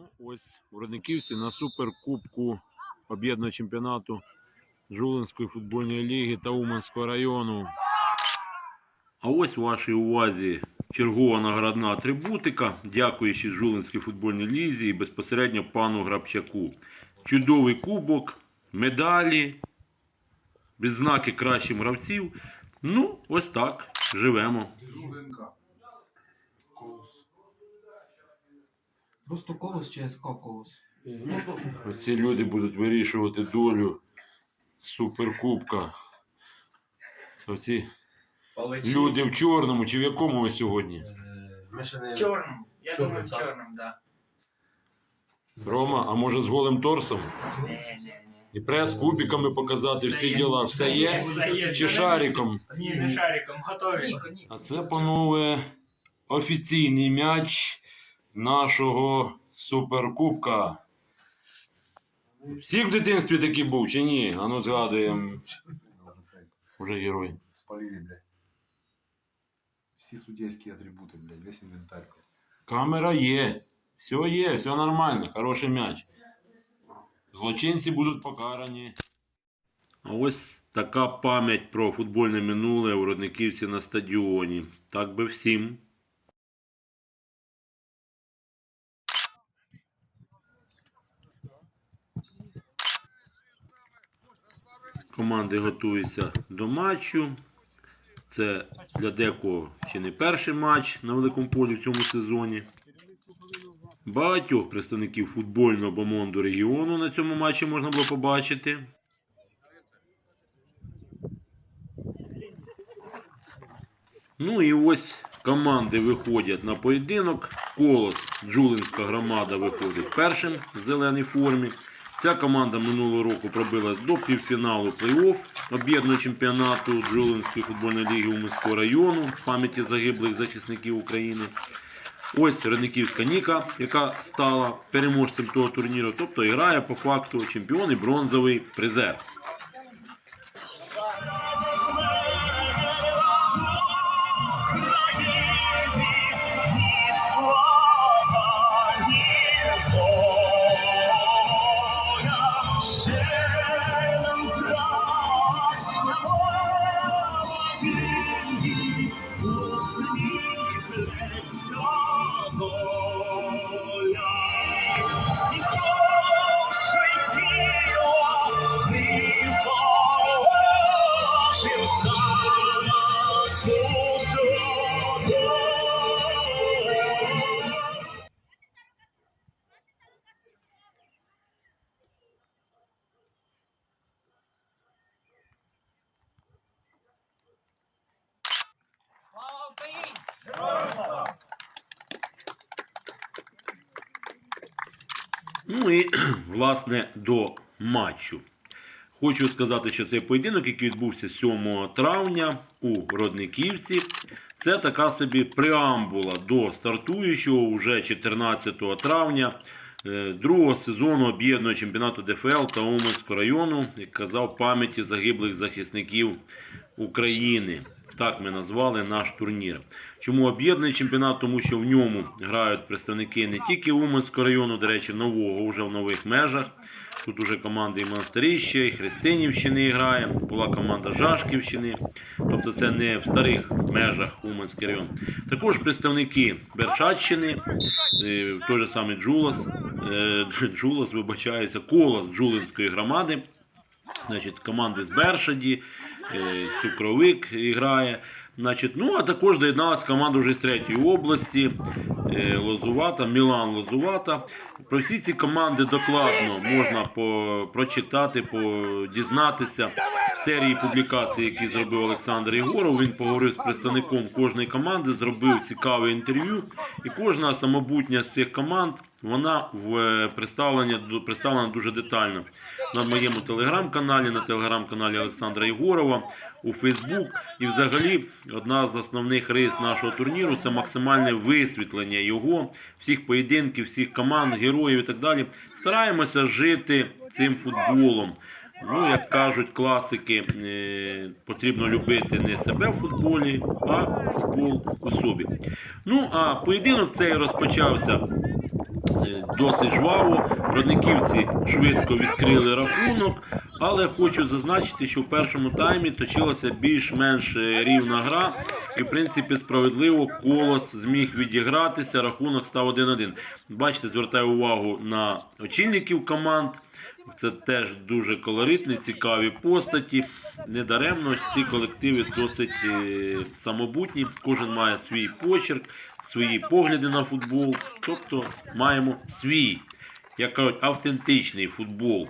Ну, ось в Родниківці на суперкубку об'єднаного чемпіонату Жулинської футбольної ліги та Уманського району. А ось у вашій увазі чергова наградна атрибутика, дякуючи Жулинській футбольній лізі і безпосередньо пану Грабчаку. Чудовий кубок, медалі, відзнаки кращим гравців. Ну, ось так. Живемо. Жулинка. Колос. Просто колос чи СК колос? Оці люди будуть вирішувати долю суперкубка. Це Оці люди в чорному, чи в якому ви сьогодні? Ми ще не... В чорному. Я Чорним, думаю, в так? чорному, так. Рома, а може з голим торсом? Да. Ні, ні, ні. І прес кубиками показати всі діла. Все є? Все є. Чи шариком? Ні, не шариком, готові. А це, панове, офіційний м'яч нашого суперкубка. Всі в дитинстві такі був, чи ні? Ану згадуємо. Уже герой. Спалили, блядь. Всі судейські атрибути, блядь, весь інвентар. блядь. Камера є. Все є, все нормально, хороший м'яч. Злочинці будуть покарані. А ось така пам'ять про футбольне минуле у Родниківці на стадіоні. Так би всім. Команди готуються до матчу. Це для декого ще не перший матч на великому полі в цьому сезоні. Багатьох представників футбольного бомонду регіону на цьому матчі можна було побачити. Ну і ось команди виходять на поєдинок. Колос, Джулинська громада виходить першим в зеленій формі. Ця команда минулого року пробилась до півфіналу плей-офф об'єднаного чемпіонату Джулинської футбольної ліги Уманського району в пам'яті загиблих захисників України. Ось Рениківська Ніка, яка стала переможцем того турніру, тобто грає по факту чемпіон і бронзовий призер. І власне до матчу. Хочу сказати, що цей поєдинок, який відбувся 7 травня у Родниківці, це така собі преамбула до стартуючого вже 14 травня е, другого сезону об'єднаного чемпіонату ДФЛ та Уманського району, як казав, пам'яті загиблих захисників України. Так ми назвали наш турнір. Чому об'єднаний чемпіонат? Тому що в ньому грають представники не тільки Уманського району, до речі, нового вже в нових межах. Тут уже команди і Монастирища, і Христинівщини грає, була команда Жашківщини. Тобто це не в старих межах Уманський район. Також представники Бершатщини, е, той же самий Джулас, е, Джулас, вибачається, Колос Джулинської громади. Значить, команди з Бершаді, е, Цукровик грає. Значить, ну, а також доєдналася команда вже з третьої області, е, Лозувата, Мілан Лозувата. Про всі ці команди докладно можна по, прочитати, дізнатися в серії публікацій, які зробив Олександр Єгоров. Він поговорив з представником кожної команди, зробив цікаве інтерв'ю. І кожна самобутня з цих команд вона в е, представлення представлена дуже детально на моєму телеграм-каналі, на телеграм-каналі Олександра Єгорова, у Фейсбук. І взагалі одна з основних рис нашого турніру це максимальне висвітлення його, всіх поєдинків, всіх команд, героїв і так далі. Стараємося жити цим футболом. Ну, як кажуть класики, е, потрібно любити не себе в футболі, а футбол у собі. Ну, а поєдинок цей розпочався досить жваво. Родниківці швидко відкрили рахунок, але хочу зазначити, що в першому таймі точилася більш-менш рівна гра, і в принципі справедливо колос зміг відігратися. Рахунок став 1-1. Бачите, звертаю увагу на очільників команд. Це теж дуже колоритні, цікаві постаті. Недаремно ці колективи досить е, самобутні. Кожен має свій почерк, свої погляди на футбол. Тобто маємо свій, як кажуть, автентичний футбол.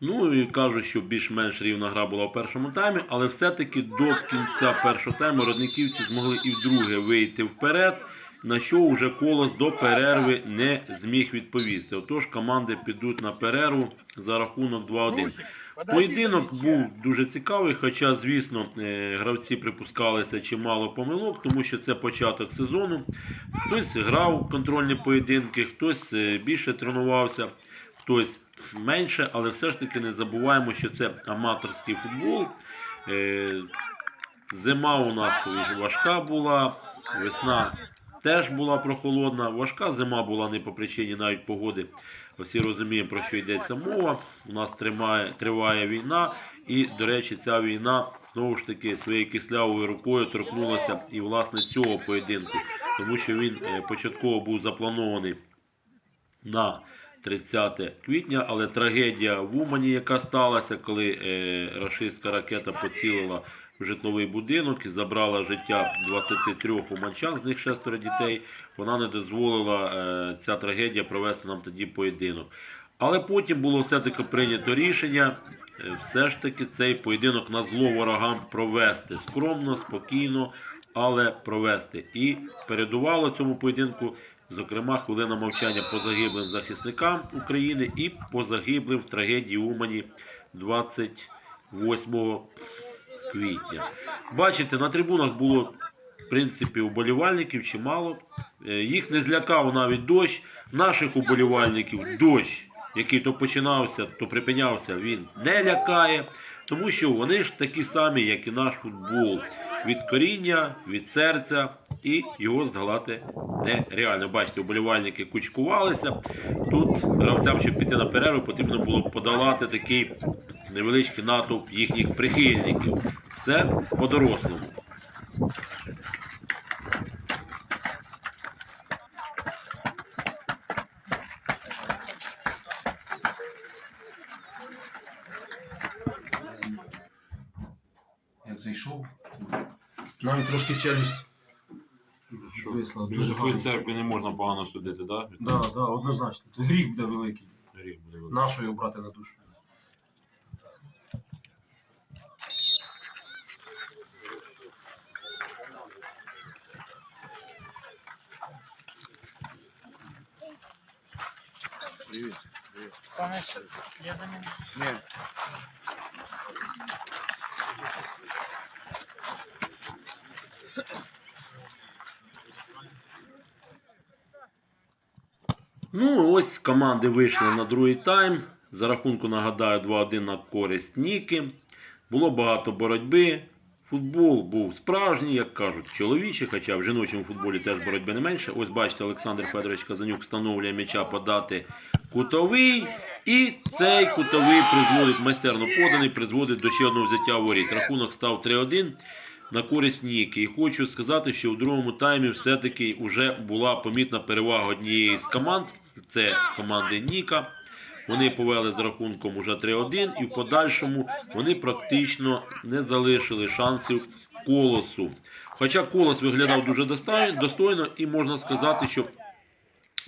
Ну і кажу, що більш-менш рівна гра була в першому таймі, але все-таки до кінця першого тайму родниківці змогли і вдруге вийти вперед, на що вже колос до перерви не зміг відповісти. Отож, команди підуть на перерву за рахунок 2-1. Поєдинок був дуже цікавий, хоча, звісно, е, гравці припускалися чимало помилок, тому що це початок сезону. Хтось грав контрольні поєдинки, хтось е, більше тренувався, хтось менше, але все ж таки не забуваємо, що це аматорський футбол. Е, Зима у нас важка була, весна теж була прохолодна. Важка зима була не по причині навіть погоди. Всі розуміємо, про що йдеться мова. У нас тримає, триває війна, і, до речі, ця війна знову ж таки своєю кислявою рукою торкнулася і власне цього поєдинку, тому що він е, початково був запланований на 30 квітня, але трагедія в Умані, яка сталася, коли е, рашистська ракета поцілила житловий будинок і забрала життя 23 уманчан, з них шестеро дітей, вона не дозволила е, ця трагедія провести нам тоді поєдинок. Але потім було все-таки прийнято рішення е, все ж таки цей поєдинок на зло ворогам провести скромно, спокійно, але провести. І передувало цьому поєдинку, зокрема, хвилина мовчання по загиблим захисникам України і по загиблим в трагедії Умані 28 квітня. Бачите, на трибунах було в принципі уболівальників чимало. Е, Їх не злякав навіть дощ. Наших уболівальників дощ, який то починався, то припинявся, він не лякає, тому що вони ж такі самі, як і наш футбол. Від коріння, від серця, і його здолати нереально. Бачите, уболівальники кучкувалися. Тут гравцям, щоб піти на перерву, потрібно було подолати такий невеличкий натовп їхніх прихильників. Все по-дорослому. Як зайшов, навіть трошки челюсть висла. Дуже гарно. церкві не можна погано судити, так? Да, да, однозначно. Гріх буде великий. Да? Нашою брати на душу. Саныч, я заменю. Ну, ось команди вийшли на другий тайм. За рахунку, нагадаю, 2-1 на користь Ніки. Було багато боротьби. Футбол був справжній, як кажуть, чоловічий, хоча в жіночому футболі теж боротьби не менше. Ось бачите, Олександр Федорович Казанюк встановлює м'яча подати кутовий. І цей кутовий призводить, майстерно поданий, призводить до ще одного взяття воріт. Рахунок став 3-1 на користь Ніки. І хочу сказати, що в другому таймі все-таки вже була помітна перевага однієї з команд. Це команди Ніка. Вони повели з рахунком уже 3-1, і в подальшому вони практично не залишили шансів колосу. Хоча колос виглядав дуже достойно, і можна сказати, що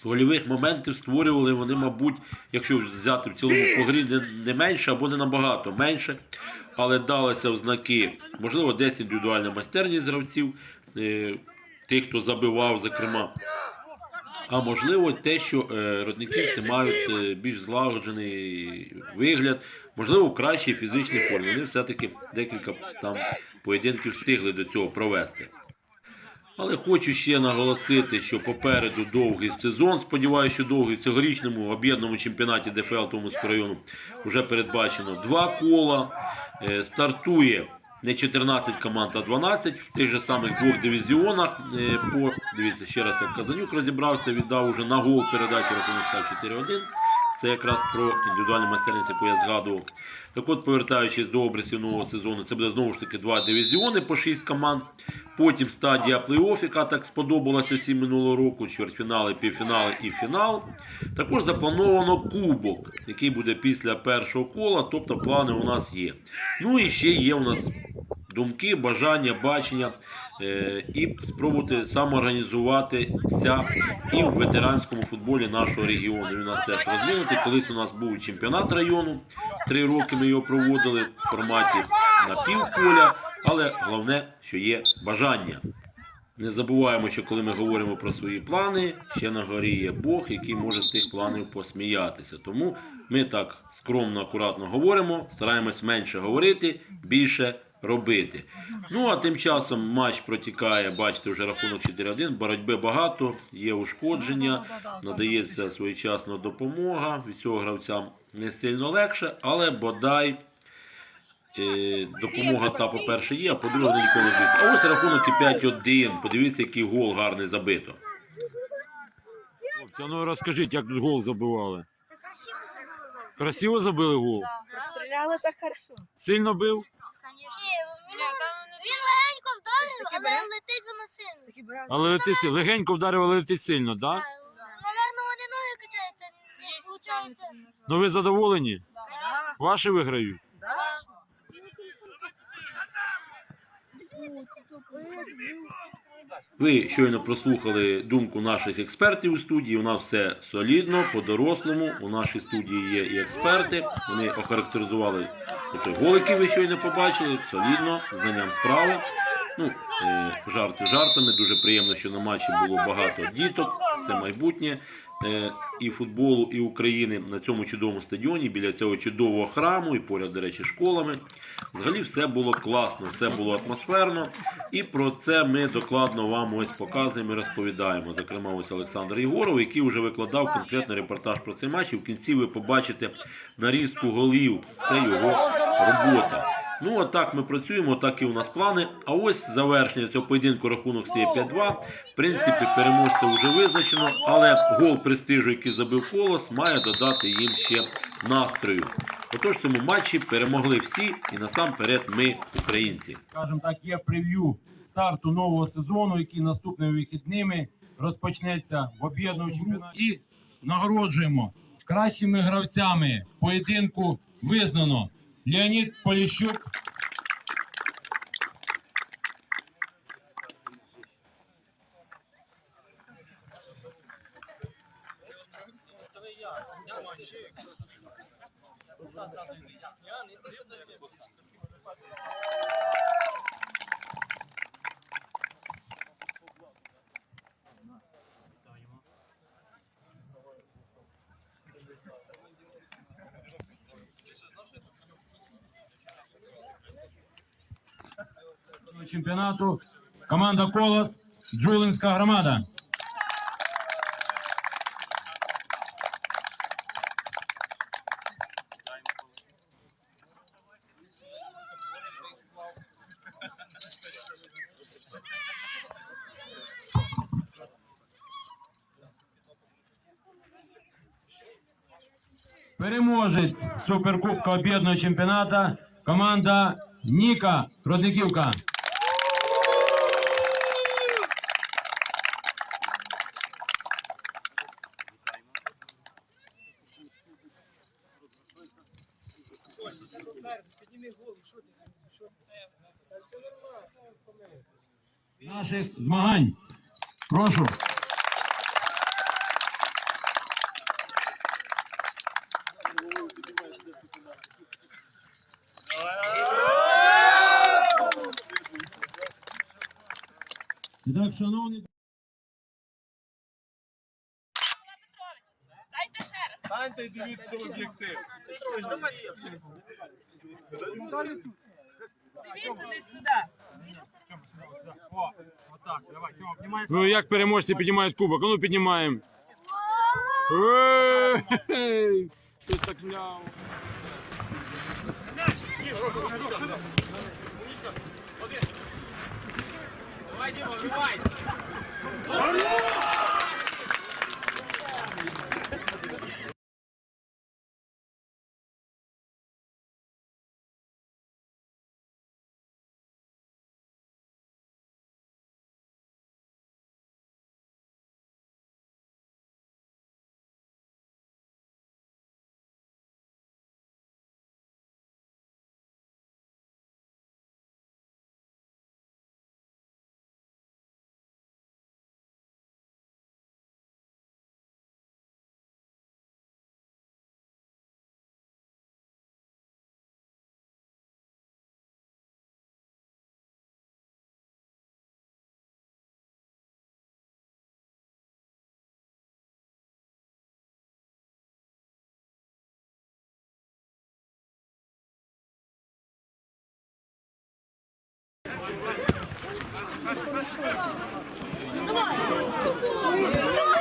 гольових моментів створювали вони, мабуть, якщо взяти в цілому по грі, не, не менше або не набагато менше. Але далися в знаки, можливо, десь індивідуальна майстерність гравців, е, тих, хто забивав, зокрема. А можливо, те, що е, родниківці мають е, більш злагоджений вигляд, можливо, в кращій фізичній формі. Вони все-таки декілька там поєдинків встигли до цього провести. Але хочу ще наголосити, що попереду довгий сезон. Сподіваюся, що довгий цьогорічному об'єднаному чемпіонаті ДФЛ Томського району вже передбачено два кола. Е, Стартує не 14 команд, а 12 в тих же самих двох дивізіонах. Е, По, дивіться, ще раз як Казанюк розібрався, віддав уже на гол передачі рахунок став 4-1. Це якраз про індивідуальну майстерність, яку я згадував. Так от, повертаючись до обрисів нового сезону, це буде знову ж таки два дивізіони по 6 команд. Потім стадія плей-офф, яка так сподобалася всім минулого року, чвертьфінали, півфінали і фінал. Також заплановано кубок, який буде після першого кола, тобто плани у нас є. Ну і ще є у нас думки, бажання, бачення е, і спробувати самоорганізуватися і в ветеранському футболі нашого регіону. Він нас теж розвинутий. Колись у нас був чемпіонат району. Три роки ми його проводили в форматі на півполя, але головне, що є бажання. Не забуваємо, що коли ми говоримо про свої плани, ще на горі є Бог, який може з тих планів посміятися. Тому ми так скромно, акуратно говоримо, стараємось менше говорити, більше робити. Ну а тим часом матч протікає, бачите, вже рахунок 4-1, боротьби багато, є ушкодження, надається своєчасна допомога. Від цього гравцям не сильно легше, але бодай. Е, допомога та, по-перше, є, а по-друге, вони ніколи не звідси. А ось рахунок і 5-1. Подивіться, який гол гарний забито. Хлопці, ну розкажіть, як тут гол забивали. Красиво забили гол. Красиво забили гол? Стреляли так хорошо. Сильно бив? Він легенько вдарив, але летить воно сильно. Але летить сильно. Легенько вдарив, але летить сильно, так? Да? Наверно, вони ноги качають, а не виходить. Ну ви задоволені? Ваші виграють? Ви щойно прослухали думку наших експертів у студії. У нас все солідно, по-дорослому. У нашій студії є і експерти. Вони охарактеризували той гол, ви щойно побачили, солідно, знанням справи. Ну, е, жарти жартами. Дуже приємно, що на матчі було багато діток. Це майбутнє і футболу, і України на цьому чудовому стадіоні, біля цього чудового храму, і поряд, до речі, школами. Взагалі все було класно, все було атмосферно. І про це ми докладно вам ось показуємо і розповідаємо. Зокрема, ось Олександр Єгоров, який вже викладав конкретний репортаж про цей матч. І в кінці ви побачите нарізку голів. Це його робота. Ну, отак ми працюємо, так і у нас плани. А ось завершення цього поєдинку рахунок стає 5-2. В принципі, переможця вже визначено, але гол престижу, який забив колос, має додати їм ще настрою. Отож, в цьому матчі перемогли всі, і насамперед ми, українці. скажімо так, є прев'ю старту нового сезону, який наступними вихідними розпочнеться в об'єднаному чемпіонаті. І нагороджуємо кращими гравцями поєдинку визнано Леонид Полищук. Чемпіонату команда Колос Джулинська громада. Переможець Суперкубка об'єднаного чемпіоната команда Ніка Родниківка. Наших змагань. Прошу. І так, шановні. Дивіться десь сюди. Ну як переможці піднімають кубок? А ну піднімаємо. Давай, Діма, вбивай! Давай!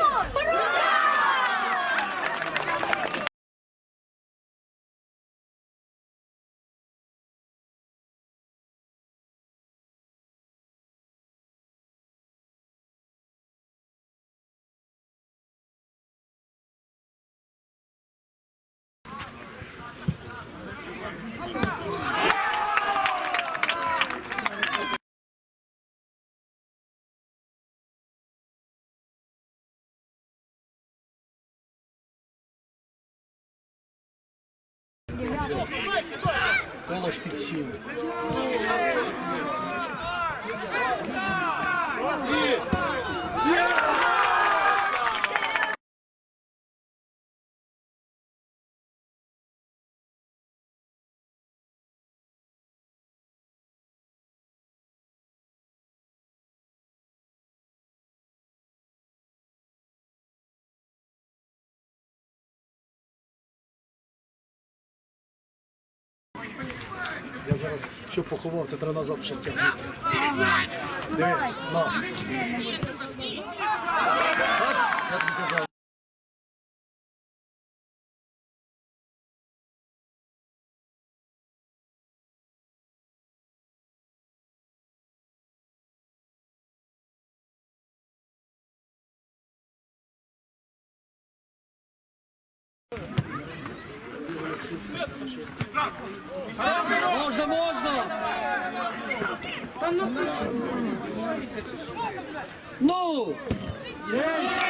Колос підсів. Я зараз все поховав, це треба назад ще тягнути. Ну давай. На. Я тобі казав. Ну! Yes!